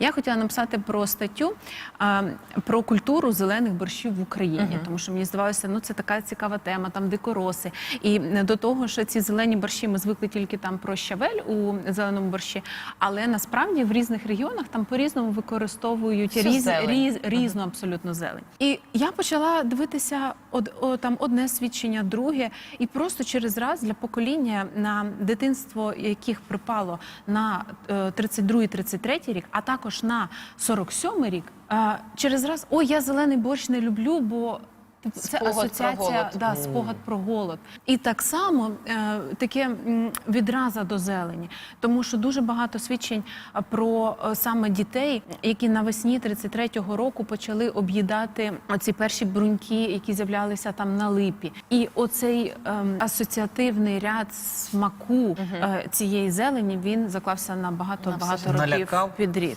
Я хотіла написати про статтю а, про культуру зелених борщів в Україні, тому що мені здавалося, ну це така цікава тема, там дикороси. І до того, що ці зелені борщі ми звикли тільки там про щавель у зеленому борщі, але насправді в різних регіонах там по-різному використовують Всю різ, різ, різну абсолютно зелень. І я почала дивитися од, о, там одне свідчення, друге, і просто через раз для покоління на дитинство, яких припало на е, 32-33 рік, а також на 47 рік, через раз ой, я зелений борщ не люблю, бо. типу, Це Спогад асоціація, голод. да, спогад про голод. І так само е, таке відраза до зелені, тому що дуже багато свідчень про е, саме дітей, які навесні 33-го року почали об'їдати оці перші бруньки, які з'являлися там на липі. І оцей ем, асоціативний ряд смаку е, цієї зелені він заклався на багато багато років Налякав? підрід.